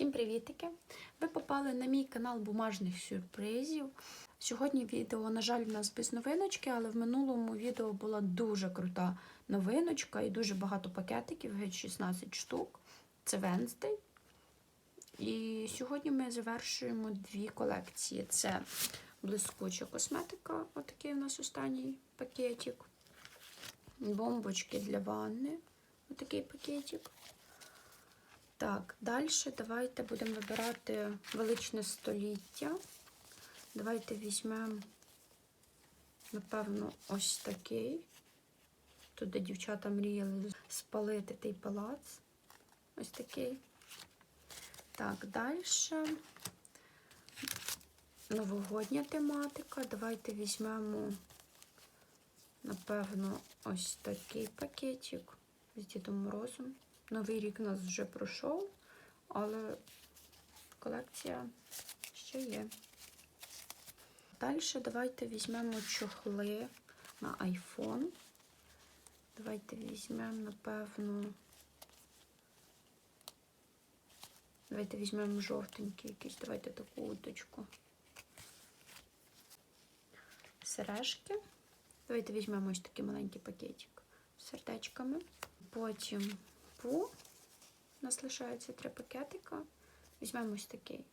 Всім привітики! Ви попали на мій канал бумажних сюрпризів. Сьогодні відео, на жаль, в нас без новиночки, але в минулому відео була дуже крута новиночка і дуже багато пакетиків, геть 16 штук. Це Wednesday. І сьогодні ми завершуємо дві колекції. Це блискуча косметика, отакий у нас останній пакетик. Бомбочки для ванни, отакий пакетик. Так, далі давайте будемо вибирати величне століття. Давайте візьмемо, напевно, ось такий. Тут, де дівчата мріяли спалити той палац. Ось такий. Так, далі. Новогодня тематика. Давайте візьмемо, напевно, ось такий пакетик з Дідом Морозом. Новий рік у нас вже пройшов, але колекція ще є. Далі давайте візьмемо чохли на iPhone. Давайте візьмемо, напевно. Давайте візьмемо жовтенький якийсь. Давайте таку уточку. Сережки. Давайте візьмемо ось такий маленький пакетик з сердечками. Потім Пу. У нас лишається три пакетика. Візьмемо ось такий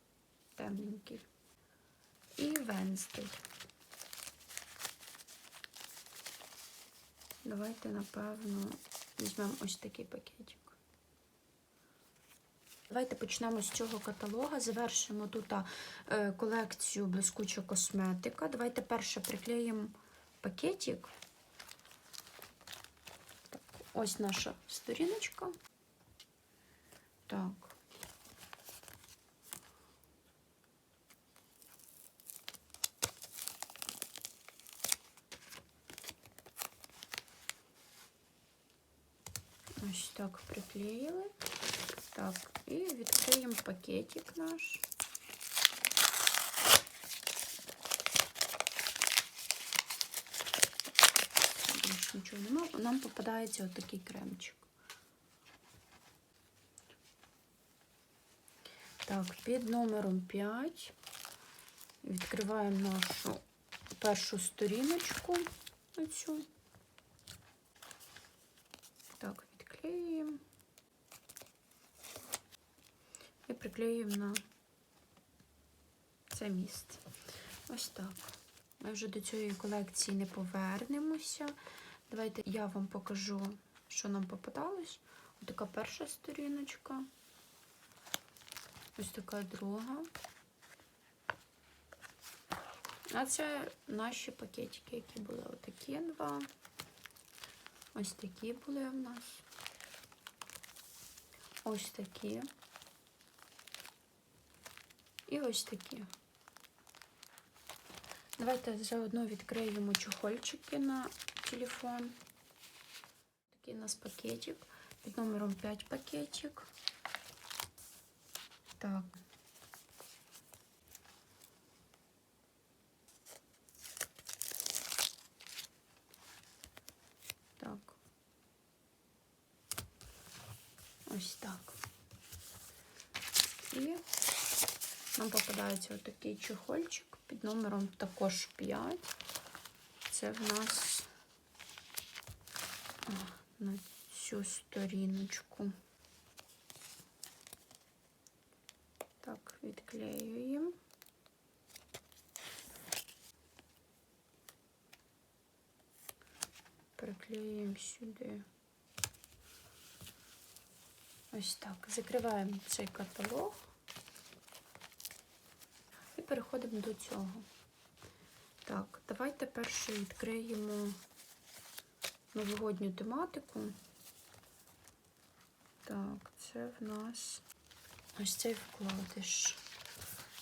темненький. І Венстей. Давайте, напевно, візьмемо ось такий пакетик. Давайте почнемо з цього каталога. Завершимо тут е, колекцію блискуча косметика. Давайте перше приклеїмо пакетик. Ось наша сторіночка. Так. Ось так приклеїли. Так, і відкриємо пакетик наш. Нічого немає. Нам попадається отакий кремчик. Так, під номером 5 відкриваємо нашу першу сторіночку. Оцю. Так, відклеюємо і приклеюємо на це місце. Ось так. Ми вже до цієї колекції не повернемося. Давайте я вам покажу, що нам попадалось. Ось така перша сторіночка. Ось така друга. А це наші пакетики, які були отакі два. Ось такі були в нас. Ось такі. І ось такі. Давайте заодно відкриємо чохольчики на телефон. Такий у нас пакетик. Під номером 5 пакетик. Так. Так. Ось так. І нам попадається отакий чохольчик під номером також 5. Це в нас а, на цю сторіночку. Так, відклеюємо. Приклеюємо сюди. Ось так. Закриваємо цей каталог і переходимо до цього. Так, давайте перше відкриємо новогодню тематику. Так, це в нас ось цей вкладиш.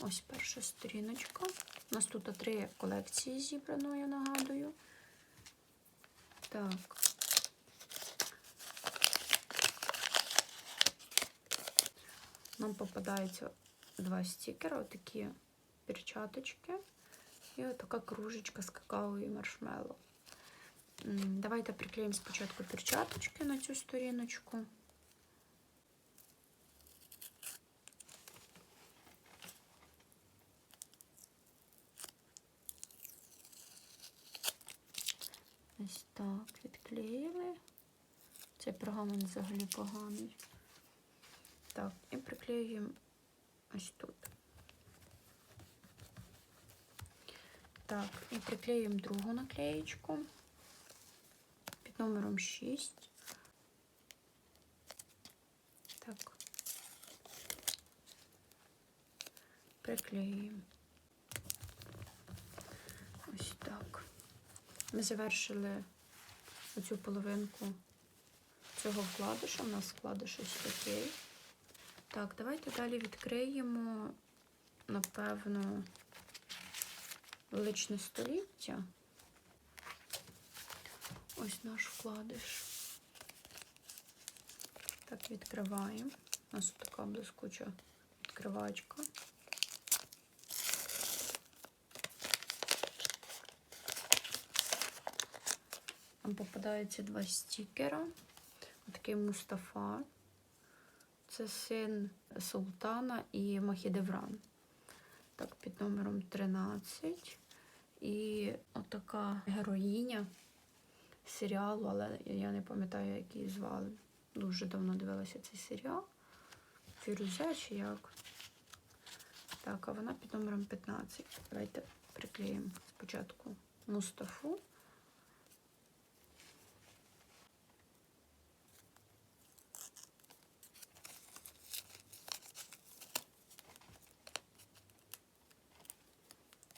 Ось перша сторіночка. У нас тут три колекції зібрано, я нагадую. Так. Нам попадаються два стікери, отакі перчаточки. І отака кружечка з какао і маршмеллоу. Давайте приклеїмо спочатку перчаточки на цю сторіночку. Ось так відклеїли. Цей пергамент взагалі поганий. Так, і приклеюємо ось тут. Так, і приклеїмо другу наклеєчку номером 6. Так. Приклеюємо. Ось так. Ми завершили оцю половинку цього вкладиша. У нас вкладиш ось такий. Так, давайте далі відкриємо, напевно, величне століття. Ось наш вкладиш. Так, відкриваємо. У нас така блискуча відкривачка. Там попадаються два стікера. Такий Мустафа. Це син Султана і Махідевран. Так, під номером 13. І отака героїня серіалу, але я не пам'ятаю, як її звали. Дуже давно дивилася цей серіал. Фірузя чи як. Так, а вона під номером 15. Давайте приклеїмо спочатку Мустафу.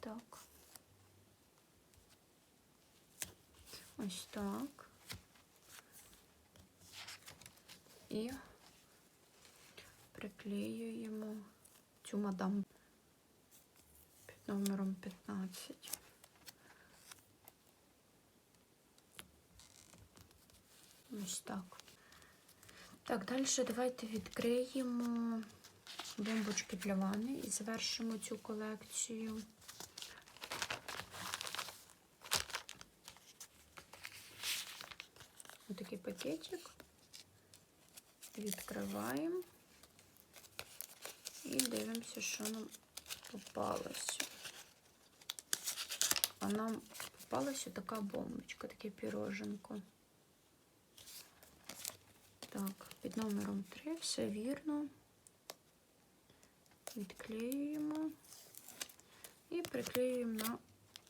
Так. Ось так. І приклеюємо цю мадам під номером 15. Ось так. Так, далі давайте відкриємо бомбочки для ванни і завершимо цю колекцію. Отакий пакетик. Відкриваємо і дивимося, що нам попалося. А нам попалася така бомбочка, таке піроженко. Так, під номером 3 все вірно. Відклеюємо і приклеюємо на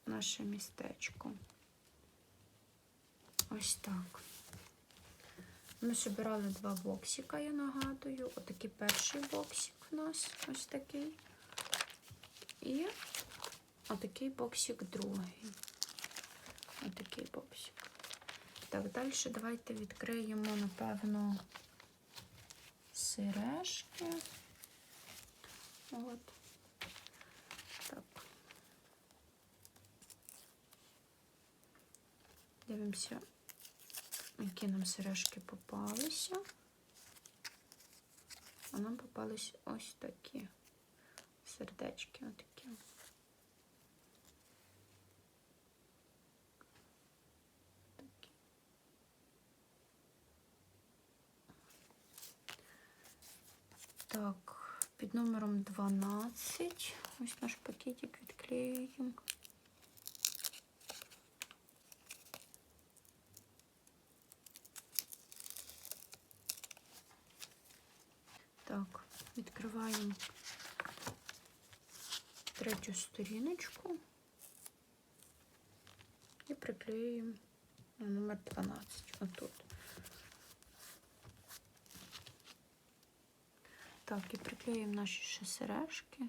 наше містечко. Ось так. Ми збирали два боксика, я нагадую. Отакий перший боксик у нас ось такий. І отакий боксик другий. Отакий боксик. Так, далі давайте відкриємо, напевно, сережки. От. Так. Дивимося, які нам сережки попалися. А нам попались ось такі сердечки, отакі. Такі. Так, під номером 12. Ось наш пакетик відклеюємо. Так, відкриваємо третю сторіночку і приклеюємо номер 12. Отут. Так, і приклеїмо наші ще сережки.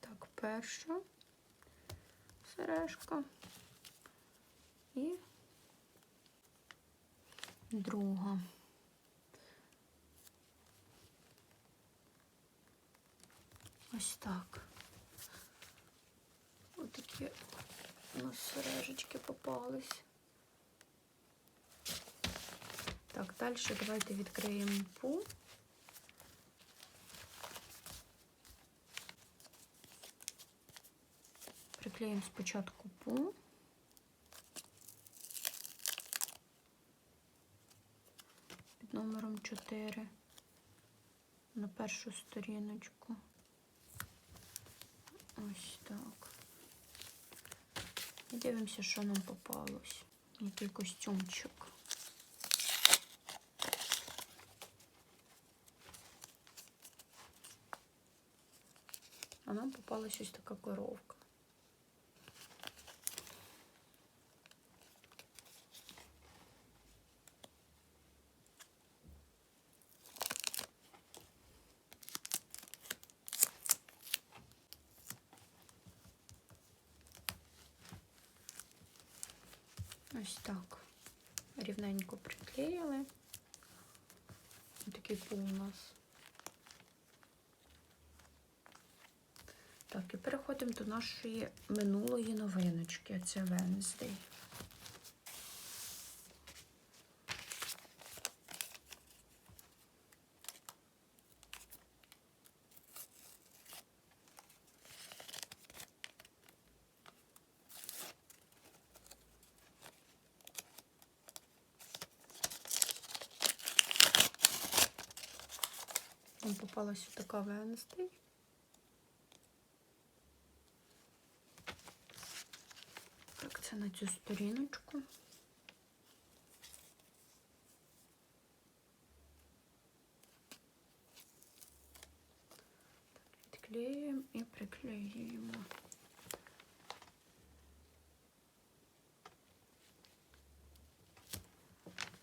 Так, перша сережка і друга. Ось так. Ось такі у нас сережечки попались. Так, далі давайте відкриємо пу. Приклеїмо спочатку пу. Номером 4 на першу сторіночку. Ось так. І дивимося, що нам попалось. Який костюмчик. А нам попалась ось така коровка. Ось так. Рівненько приклеїли. Такий пул у нас. Так, і переходимо до нашої минулої новиночки. Це Wednesday. Попалась така Венстей. Так, це на цю сторіночку. Відклеюємо і приклеюємо.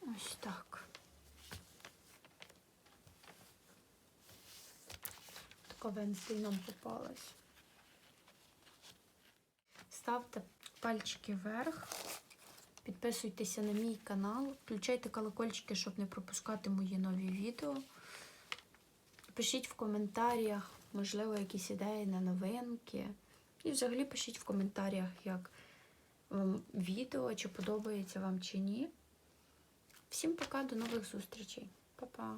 Ось так. Така попалась. Ставте пальчики вверх, підписуйтеся на мій канал, включайте колокольчики, щоб не пропускати мої нові відео. Пишіть в коментарях, можливо, якісь ідеї на новинки. І взагалі пишіть в коментарях, як вам відео, чи подобається вам чи ні. Всім пока, до нових зустрічей. Па-па!